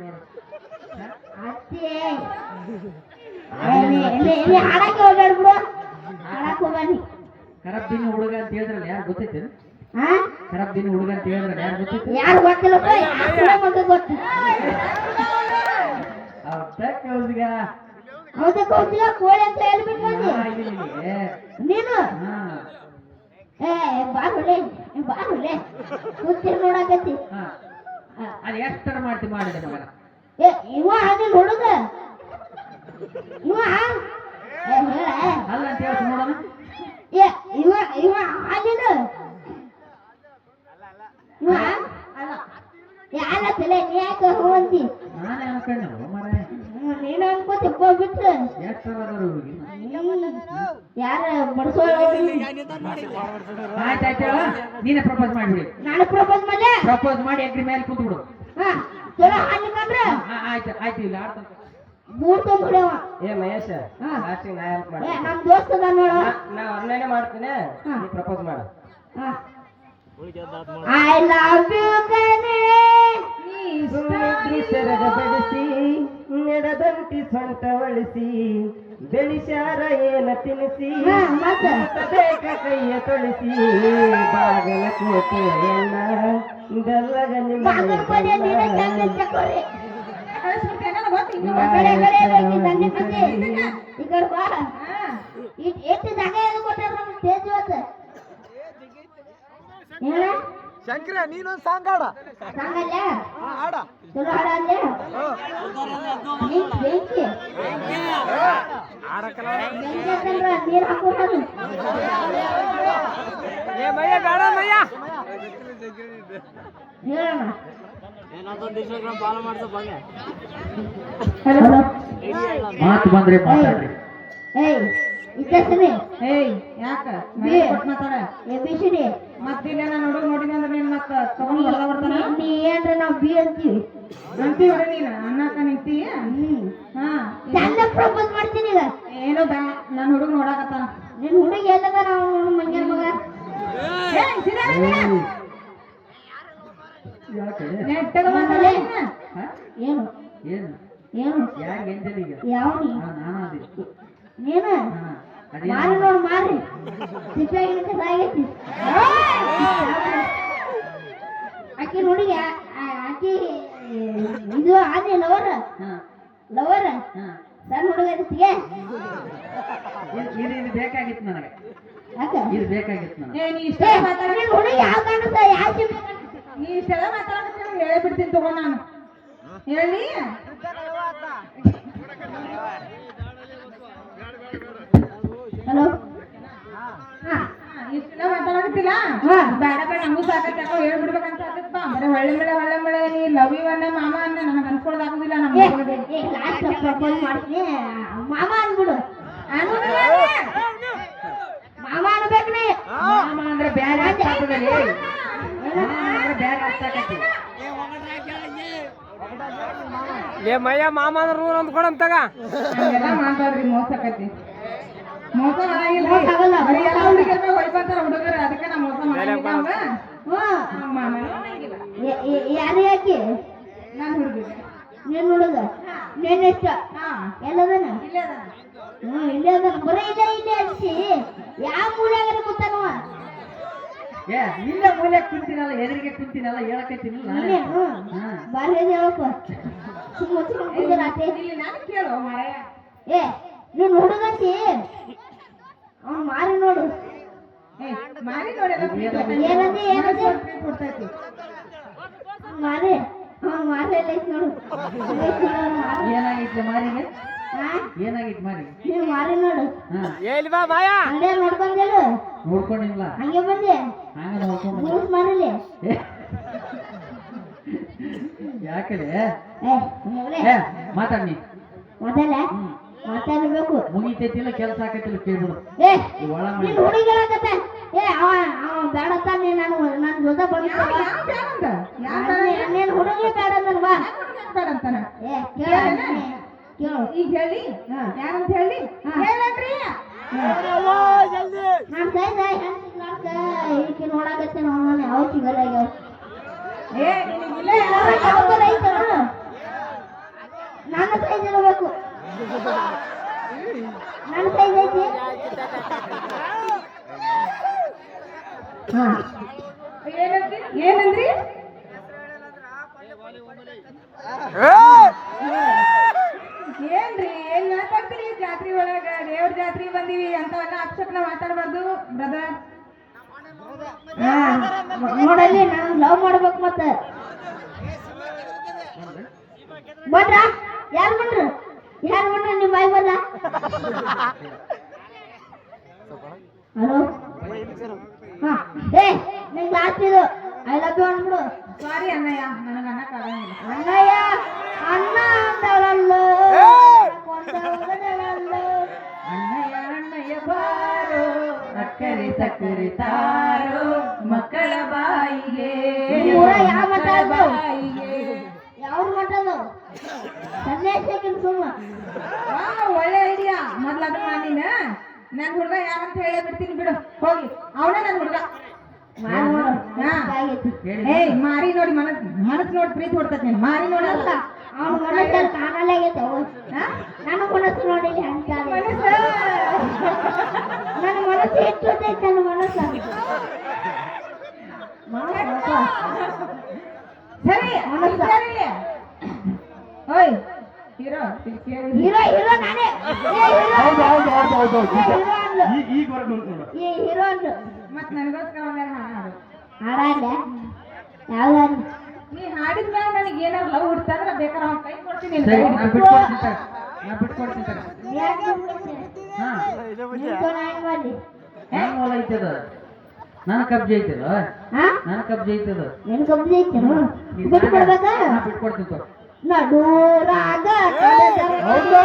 ನೋಡು ಅತ್ತೆ ನೀ ಹಾಡಕ್ಕೆ ಹೋಗ್ಬನ್ನಿ ಖರಾಬ್ ದಿನ ಹುಡುಗ ಅಂತ ಹೇಳಿದ್ರಲ್ಲ ಯಾರು ಗೊತ್ತೈತೆ ಖರಾಬ್ ದಿನ ಹುಡುಗ ಅಂತ ಹೇಳಿದ್ರಲ್ಲ ಯಾರು ಗೊತ್ತೈತೆ ಯಾರು ಗೊತ್ತಿಲ್ಲಪ್ಪ ಯಾರು ಗೊತ್ತು ಅವ್ರ ಹುಡುಗ ಹೌದಕ್ಕೆ ಹೋಗ್ತಿಲ್ಲ ಕೋಳಿ ಅಂತ ಹೇಳ್ಬಿಟ್ಟು ಬಂದಿ ನಿನಗೆ ನೀನು ಹಾ ಏ ಬಾರುಲೆ ಬಾರುಲೆ ಕೂತಿ ನೋಡಕತ್ತಿ. ಅದು ಎಷ್ಟರ ಮಾಡ್ತಿ ಮಾಡಿದೆ ಮಗನ? ಏ ಇವ ಹಾಗೆ ಹುಡುಗ. ಇವ ಏ ಹೇಳ ಅಲ್ಲ ಅಂತ ಹೇಳಿ ನೋಡೋಣ ಏ ಇವ ಇವ ಹಾಲಿನ ಇವ ಅಲ್ಲ ಏ ಅಲ್ಲ ತಲೆ ನೀ ಯಾಕೆ ಹೋಗಿ ನಾನೇ ಅನ್ಕೊಂಡೆ ಮರ ನೀನು ಅನ್ಕೋತಿಪ್ಪ ಬಿಟ್ರೆ ಎಷ್ಟರ ಅದಾರ ಹುಡುಗಿ ಯಾರ ಆಯ್ತಾಯ್ತು ನೀನೇ ಪ್ರಪೋಸ್ ಮಾಡ್ಬಿಡಿ. ನಾನು ಪ್ರಪೋಸ್ ಮಾಡ್ಲೆ? ಪ್ರಪೋಸ್ ಮಾಡಿ ಅಗ್ರಿ ಮೇಲೆ ಕೂತ್ಬಿಡು. ಬಿಡು ಹಾ ಚಲೋ ಹಾಲಿಕಂದ್ರೆ ಆಯ್ತು ಆಯ್ತು ಇಲ್ಲ ಆಡ್ತ ಮೂರ್ ತುಂಬಿಡವ ಏ ಮಹೇಶ ಹಾ. ಲಾಸ್ಟಿಗೆ ನಾ ಹೆಲ್ಪ್ ಏ ಮಾಡ್ತೀನಿ ನಮ್ ದೋಸ್ತ ಅದ ನೋಡು. ನಾ ಮಾಡ್ತೀನಿ. ನೀ ಪ್ರಪೋಸ್ ಮಾಡು. ಐ ಲವ್ ಯು ಕಣೆ ಚಕೋರಿ. ಆ ಕಡೆ ಈ ಕಡೆ ಐತಿ ದಂಡೆ ಕಟ್ಟಿ. ಈ ಕಡೆ ಬಾ. ಇಟ್- ಎಷ್ಟು ಜಾಗ ಎಲ್ಲಿ ಕೊಟ್ಟಾರ ನಮ್ಗೆ ಸ್ಟೇಜ್ ಇವತ್ತು? ಶಂಕರ ನೀನೊಂದು ಸಾಂಗ್ ಆಡ? ಆಡ ಹಾಡ. ಏ ಮಯ್ಯ ಬೇಡ ಮಯ್ಯ. ಹೇಳೋಣ ಮಾತು ಬಂದ್ರೆ ಮಾತಾಡ್ರಿ ಏಯ್ ಯಾಕ? ಬಿ. ಮಾತಾಡ. A B C D. ಮತ್ತಿಲ್ಲ ನಾನು ನೋಡು ನೋಡಿನಿ ಅಂದ್ರೆ ನೀನ್ ಮತ್ತ ತಗೊಂಡ್ ಬರ್ದ ಬರ್ತಾನ? ನೀ ಏನ್ರ ನಾವು ಬಿ ಅಂತೀವಿ. ಅಂತಿ ಹೊಡೆ ನೀನು. ಅನ್ನಕ ನಿಂತಿ? ಹಾ ಚಂದ ಪ್ರಪೋಸ್ ಮಾಡ್ತೀನಿ ಈಗ. ಏನೋ ಬ್ಯಾ ನನ್ನ ಹುಡುಗ ನೋಡಾಕತ್ತಾನ ನಿನ್ನ ಹುಡುಗಿ ಎಲ್ಲದ ನಾವು ಮಂಗ್ಯಾನ ಮಗ. ನೆಟ್ಟಗ ಮಾತಾಡಿ ಏನು? ಏನು? ಏನು? ಎಂಜಲಿಗ ಯಾವ ನಾನು ಮಾರಿ ನೋಡಿ ಮಾರಿ. ಸಿಪ್ಪಾಗಿನ ಕಸ ಆಗೈತಿ ಆಕಿ ಆ- ಆಕಿ ಇದು ಆದಿ ಲವರ್ ಹಾ. ಲವರ್ ಹಾ. ಸಣ್ಣ ಹುಡುಗ ಐತಿಗೆ ಇದು ಬೇಕಾಗಿತ್ತು ನನಗೆ. ಇದು ಬೇಕಾಗಿತ್ತು ನನಗೆ. ಏ ನೀ ಇಷ್ಟ ಹುಡುಗಿ ಯಾವ ಕಾಣಿಸ್ತ ಯಾವ? ನೀ ಇಷ್ಟೆಲ್ಲ ಮಾತಾಡಕತ್ತಿ ನಾನು ಹೇಳೇ ಬಿಡ್ತೀನಿ ತಗೋ ನಾನು. ಹೇಳಿ ಹಲೋ ಹಾ ಹಾ. ಬೇಡ ಬೇಡ ನಂಗೂ ಸಾಕತ್ತೆ ಯಾಕೋ ಹೇಳ್ಬಿಡ್ಬೇಕಂತ ಆಗತ್ತಪ್ಪ ಬರೀ ಹೊಳ್ಳೆ ಮಳೆ ಹೊಳ್ಳೆ ಮಳೆ ನೀ ಲವ್ ಯು ಅನ್ನ ಮಾಮ ಅನ್ನ ನನಗೆ ಅನ್ಕೊಳ್ಳೋದಾಗುದಿಲ್ಲ ನಮ್ಮ ಮಾಡ್ತೀನಿ ಮಾಮ ಅನ್ಬಿಡು ಅನ್ನೋದಿಲ್ಲ. ಮಾಮ ಅನ್ಬೇಕು ನೀ. ಮಾಮ ಅಂದ್ರೆ ಬ್ಯಾರೆ ಆಗ್ತದಲ್ಲಿ ಮಾಮ ಅಂದ್ರೆ ಬ್ಯಾರೆ ಏ ಮಯ್ಯ ಮಾಮ ಅಂದ್ರೆ ರೂಲ್ ಅಂದ್ಕೊಡಂತಾಗ ಮಾಡ್ಬಾರ್ದ್ರಿ ಮೋಸ ಮಾಡಂಗಿಲ್ಲ. ಮೋಸ ಆಗಲ್ಲ. ಬರೀ ಎಲ್ಲ ಹುಡುಗಿಯರ್ ಮ್ಯಾಗ್ ಹೊಯ್ಕೊಂತಾರ ಹುಡುಗರು. ಅದಕ್ಕೆ ನಾ ಮೋಸ ಮಾಡಂಗಿಲ್ಲ. ಅವಂಗ. ನಮ್ಮ ಯಾರು ಯಾಕೆ ನಾನು ಹುಡುಗಿ. ನಿನ್ ಹುಡುಗ? ಹಾ. ಎಲ್ಲದನ. ಹ್ಞೂ ಇಲ್ಲೇ ಅದನ. ಬರೀ ಇಲ್ಲೇ ಇಲ್ಲೇ ಯಾವ ಮೂಲ್ಯಾಗರ ಕೂತಾನವ ಏ ನಿನ್ನ ಮೂಲೆ ಕುಂತಿನಲ್ಲ ಎದುರಿಗೆ ಕುಂತಿನಲ್ಲ ಅದ ಹೇಳಪ್ಪ ಸುಮ್ಮನೆ ನಾನು ಕೇಳೋ ಮಾರಾಯ. ಏ ನಿನ್ ಹುಡುಗಂತಿ ಅವ್ನು ಮಾರಿ ನೋಡು. ಏ ಮಾರಿ ನೋಡೆಲ್ಲ ಏನಂದಿ ಏನಂದಿ? ಕೊಡ್ತೈತಿ ಮಾರಿ. ಅವ್ನು ಮಾರಿ ಎಲ್ಲ ಐತ್ ನೋಡು. ಮಾರೇ ಮಾರಿ. ಏನಾಗಿತ್ತು ಮಾರಿಗೆ ಏನಾಗಿತ್ತು ಮಾರಿಗೆ ನೀವ್ ಮಾರಿ ನೋಡು. ಹಾ. ಎಲ್ಲಿ ಬಾ ಮಾಯ. ಅಂಗಡಿಯ ನೋಡ್ಕೊಂಡೇಳು ನೋಡ್ಕೊಂಡಿಲ್ಲ. ಹಂಗೆ ಬಂದೆ? ಹಂಗ ನೋಡ್ಕೊಂಡ್ ಮುಗಿಸ್ ಮಾರಿಲಿ. ಏ. ಯಾಕಡೆ ಮಾತಾಡ್ ನೀ. ಮೊದಲ? ಮಾತಾಡ್ಬೇಕು. ಮುಗಿತೈತಿಲ್ಲ ಕೆಲಸ ಆಕೈತಿಲ್ಲ ಕೇಳ್ಬಿಡು. ಏ ಒಳ ನಿನ್ ಹುಡುಗಿಗಳಾಗತ್ತ. ಏ ಅವ ಅವ ಬೇಡ ತಾನೆ ನಾನು ನನ್ನ ಜೊತೆ ಬಂದಿದ್ದ ನೀನ್ ಹುಡುಗಿ ಬೇಡ ಬಾ ಬೇಡ ಅಂತಾನ? ಏ ಕೇಳ ಕೇಳು. ಈಗ ಹೇಳಿ. ಯಾರಂತ ಹೇಳಿ. ಹೇಳನ್ರಿ ನಾನ್ ಸೈ ಸೈ ಈಕಿ ನೋಡಾಕತ್ತೆ ನಾನು ಯಾವ ಸಿಗಲ್ಲ ಏ ನಿನಗಿಲ್ಲ ಸೈಜ್ ಇರಬೇಕು ಏನಂದ್ರಿ? ಏನ್ರಿ, ಏನ್ ಮಾತಾಡ್ತೀರಿ? ಜಾತ್ರೆ ಒಳಗ ದೇವ್ರ ಜಾತ್ರೆ ಬಂದೀವಿ ಅಂತವನ್ನ ಅಕ್ಷಕ್ನ ಮಾತಾಡ್ಬಾರ್ದು ಬ್ರದರ್ ನೋಡಲ್ಲಿ ನಾನು ಲವ್ ಮಾಡ್ಬೇಕು ಮತ್ತೆ. ಬಂದ್ರ? ಯಾರು ಬಂದ್ರು? ಯಾರು ಬಿಟ್ರೆ ನಿಮ್ಮ ಬಾಯಿ ಬಂದ ಹಲೋ ಹಾ. ಏ ನಿಂಗೆ ಲಾಸ್ಟ್ ಇದು. ಐ ಲವ್ ಯು ಅಂದ್ಬಿಡು. ಸಾರಿ ಅಣ್ಣಯ್ಯ ನನಗೆ ಅಣ್ಣ ಆಗಂಗಿಲ್ಲ ಅಣ್ಣಯ್ಯ ಅಣ್ಣ ಅಂದವರಲ್ಲ ಕೊಂದವರಲ್ಲ ಅಣ್ಣಯ್ಯ ಅಣ್ಣಯ್ಯ ಬಾರೋ ಸಕ್ಕರೆ ಸಕ್ಕರೆ ತಾರೋ ಮಕ್ಕಳ ಬಾಯಿಗೆ ಯಾವ ಮಠ ಅದು? ನನ್ ಹುಡುಗ ಯಾರಂತ ಹೇಳೇ ಬಿಡ್ತೀನಿ ಬಿಡು. ಹೋಗಿ. ಅವನೇ ನನ್ ಹುಡುಗ. ಏಯ್ ಮಾರಿ ನೋಡಿ ಮನಸ್ ಮನಸ್ ನೋಡಿ ಪ್ರೀತಿ ಹೊಡ್ತೈತಿ ನೀನು. ಮಾರಿ ನೋಡಿ ಅಂತ ಅವನ ಮನಸ್ಸಲ್ಲಿ ಕಾಣಲ್ಲೇ ಆಗೈತೆ ಅವು. ನನ್ನ ಮನಸ್ಸು ನೋಡಿ ನನ್ನ ಮನಸ್ಸು. ನನ್ನ ಸರಿ. ಮನಸ್ಸು. ಸರಿ. ಓಯ್ ಹೀರೋ ಹೀರೋ ನಾನೇ. ಹೌದು ಹೌದು ಹೌದು ಹೌದು ಹೌದು ಏ, ಹೀರೋ ಅಂದ್ಲು. ಈಗ ಈಗ ಹೊರಗೆ ನೋಡು. ಏ ಹೀರೋ ಅಂದ್ಲು. ಮತ್ ನನಗೋಸ್ಕರ ಒಂದೆರಡು ಹಾಡು ಹಾಡು. ಹಾಡಾಡ್ಲೆ? ಯಾವ್ದಾರು ನೀ ಹಾಡಿದ ಮೇಲೆ ನನಗೆ ಏನಾರು ಲವ್ ಹುಡ್ತಂದ್ರ ಬೇಕಾದ್ರೆ ಅವ್ನ ಕೈ ಕೊಡ್ತೀನಿ ಸರಿ ನಾ. ಬಿಟ್ಕೊಡ್ತೀನಿ. ನಾ ಬಿಟ್ಕೊಡ್ತೀನಿ. ಹಾ. ಹೆಂಗ್ ಹೊಲ ಐತದ. ನನ್ನ ಕಬ್ಜಿ ಐತದ. ಹಾ ನನ್ನ ಕಬ್ಜಿ ಐತದ. ನಿನ್ ಕಬ್ಜಿ ಐತೆ ಬಿಟ್ಟು ಕೊಡ್ಬೇಕಾ? ನಾ ಬಿಟ್ಕೊಡ್ತೀನಿ. ನಡೂರಾಗ ಹೌದಾ